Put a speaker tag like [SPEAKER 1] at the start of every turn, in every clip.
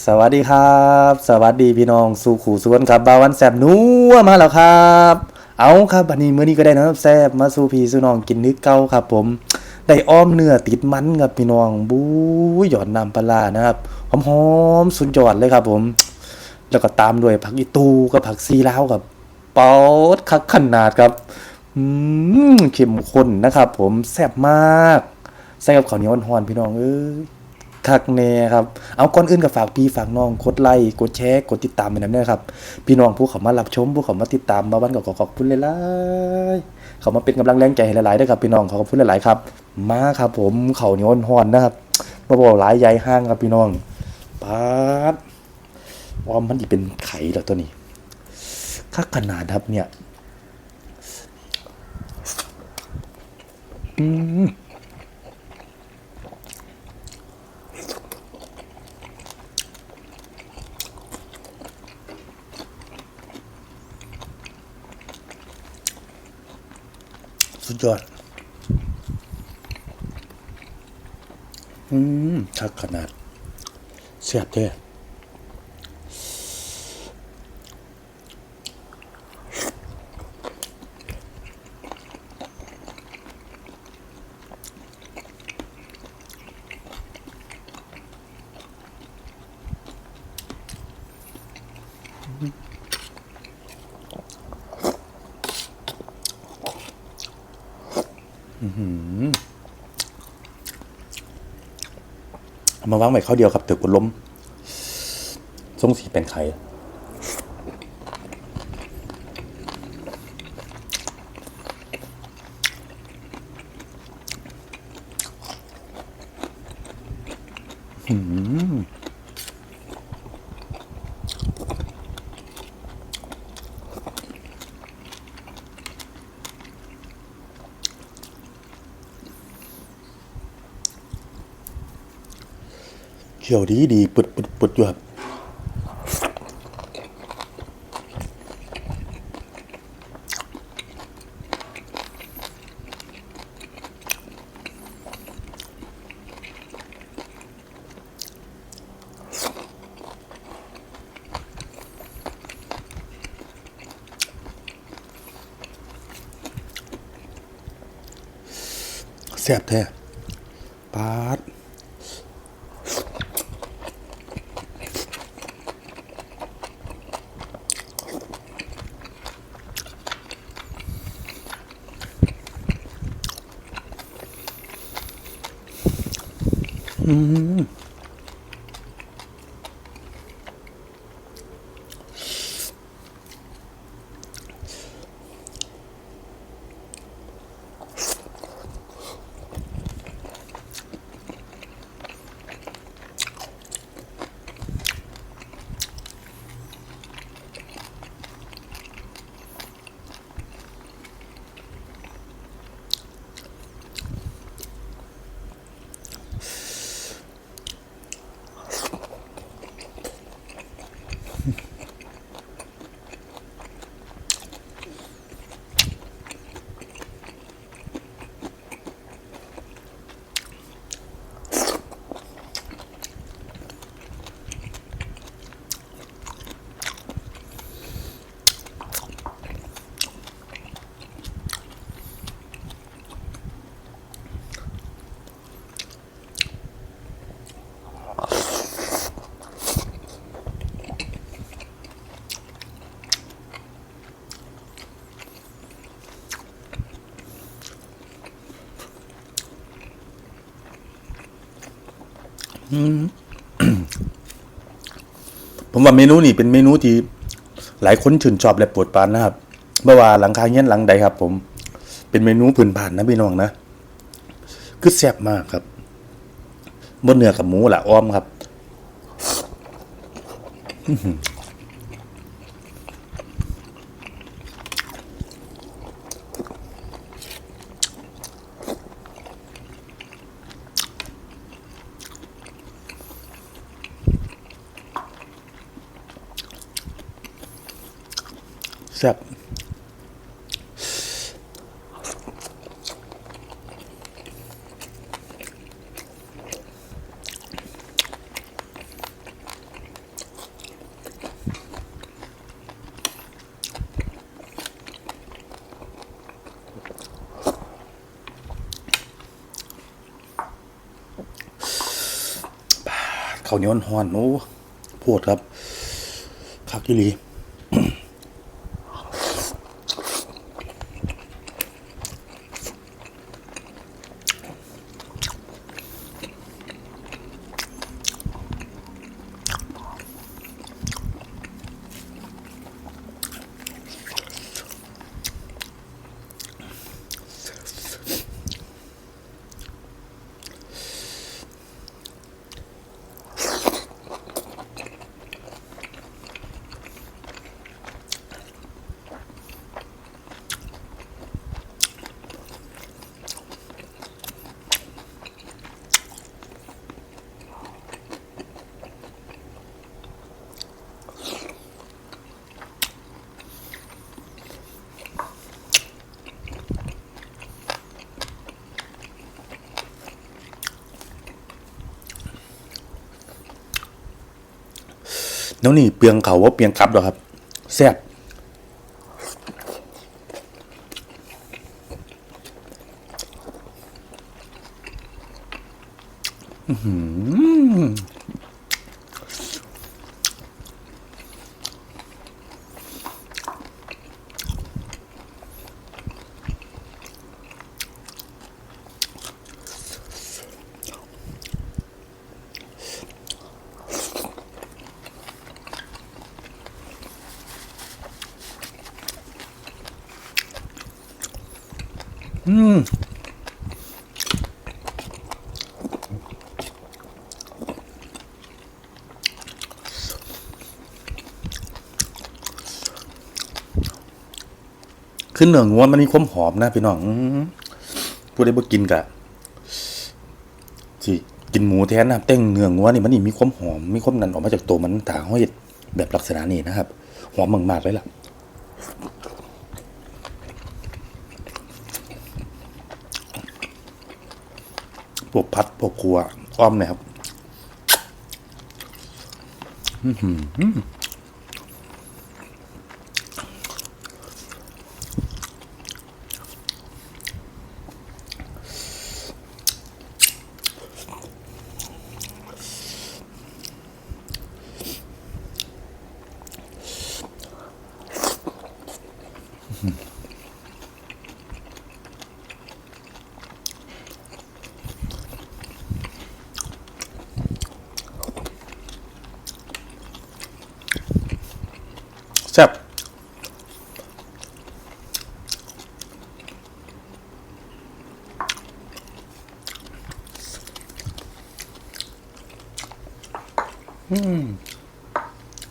[SPEAKER 1] สวัสดีครับ สวัสดีพี่น้องสู่ขู่สวนครับบาวันแซบนัวมาแล้วครับ เอาครับวันนี้มื้อนี้ก็ได้นะครับแซบมาสู่พี่สู่น้องกินนึกเก่าครับ ผมได้อ้อมเนื้อติดมันครับพี่น้องบู๊ยหยอดน้ำปลานะครับหอมๆสุดยอดเลยครับ ผม แล้วก็ตามด้วยผักอีตูกับผักซีลาวครับเป๊อดคักขนาดครับอืมเข้มข้นนะครับ ผมแซ่บมากใส่กับข้าวเหนียวอ่อนๆพี่น้องเอ้ย คักแน่ครับ เอาก่อนอื่นก็ฝากพี่ฝากน้องกดไลค์กดแชร์กดติดตามไปนำเด้อครับ พี่น้องผู้เขามารับชมผู้เขามาติดตามมาวันก็ขอขอบคุณหลายๆเขามาเป็นกำลังแรงใจให้หลายๆด้วยครับพี่น้องขอขอบคุณหลายๆครับ มาครับผมเขาเหนียวอ่อนนะครับมาบอกหลายใหญ่ห้างครับพี่น้องป๊าดว่ามันจะเป็นไข่แล้วตัวนี้คักขนาดครับเนี่ย อืม สุดยอด อืมชักขนาดเสียบแท้ เอามาวางไว้ข้าวเดียวกับตึกบนล้มทรงสีเป็นไข่อืม เขียวดีดีปึดปึดปึดอยู่ครับแซ่บแท้ปาด Mm-hmm. ผมว่าเมนูนี่เป็นเมนูที่หลายคนชื่นชอบและปวดปานนะครับเมื่อว่าหลังคาเงี้ยนหลังใดครับ ผม เป็นเมนูพื้นบ้านนะพี่น้องนะคือแซ่บมากครับบนเนื้อกับหมูละอ้อมครับ ซ่บข้าวเหนียวห่อนโอ้โพดครับคักอีหลี เดี๋ยวนี้เปลืองเขาว่าเปลืองกลับหรอครับ แซ่บอืม ขึ้นเหนืองวนมันมีความหอมนะพี่น้องอื้อผู้บ่กินกะสิกินหมูแทนนะครับแต่งเนื้องัวนี่มันนี่มีความหอมมีความนันออกมาจากตัวมันถาห้อยแบบลักษณะนี้นะครับ หอมมากๆเลยล่ะ พวกพัดพวกครัวอ้อมเนะครับแ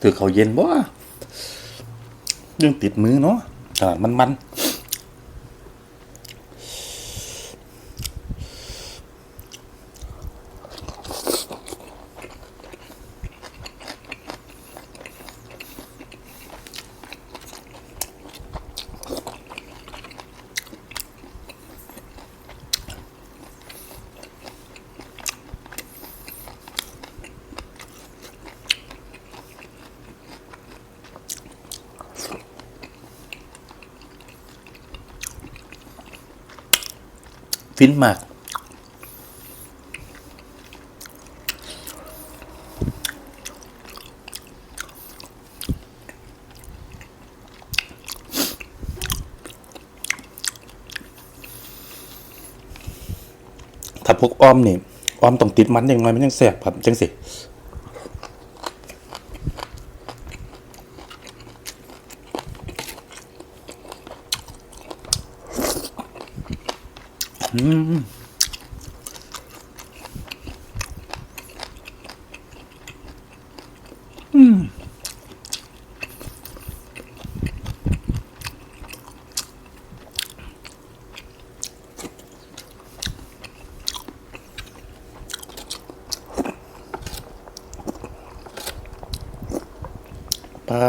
[SPEAKER 1] ถือเขาเย็นบ่ยังติดมือเนาะแต่มันมัน ฟินมากถ้าพวกอ้อมนี่อ้อมต้องติดมันอย่างน้อยมันยังแสบครับจังสิ ปั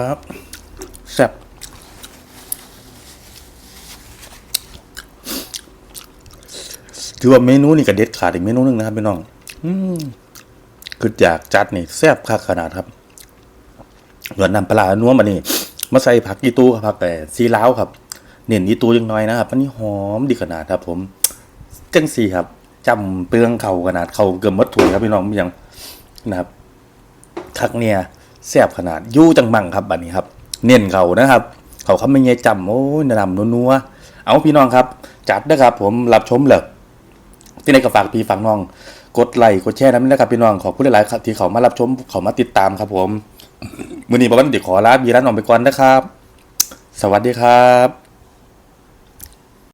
[SPEAKER 1] ๊บแซ่บ ถือว่าเมนูนี่ก็เด็ดขาดอีกเมนูหนึงนะครับพี่น้อง อืมคืออยากจัดนี่แซ่บคักขนาดครับเหลือนำปลาร้านัวมานี่มาใส่ผักอีตูครับผักแต่ซีล้าวครับ เน้นอีตูยังน้อยนะครับอันนี้หอมดีขนาดครับ ผมจังสี่ครับจำเปลืองเข่าขนาดเข่าเกือบหมดถุยครับพี่น้องยังนะครับคักเนี่ยแซ่บขนาดยู่จังมังครับบัดนี้ครับ เน้นเขานะครับ เขาเขาไม่เงยจำโอ้ยนำนัวๆเอาพี่น้องครับ จัดนะครับผมรับชมเลย ที่ไหนก็ฝากพี่ฝากน้อง กดไลค์กดแชร์นั้นนะครับพี่น้องขอบคุณหลายๆที่เขามารับชมเขามาติดตามครับผม มือนี้บอกว่าเดี๋ยวขอลาบีร้านน้องไปก่อนนะครับ สวัสดีครับ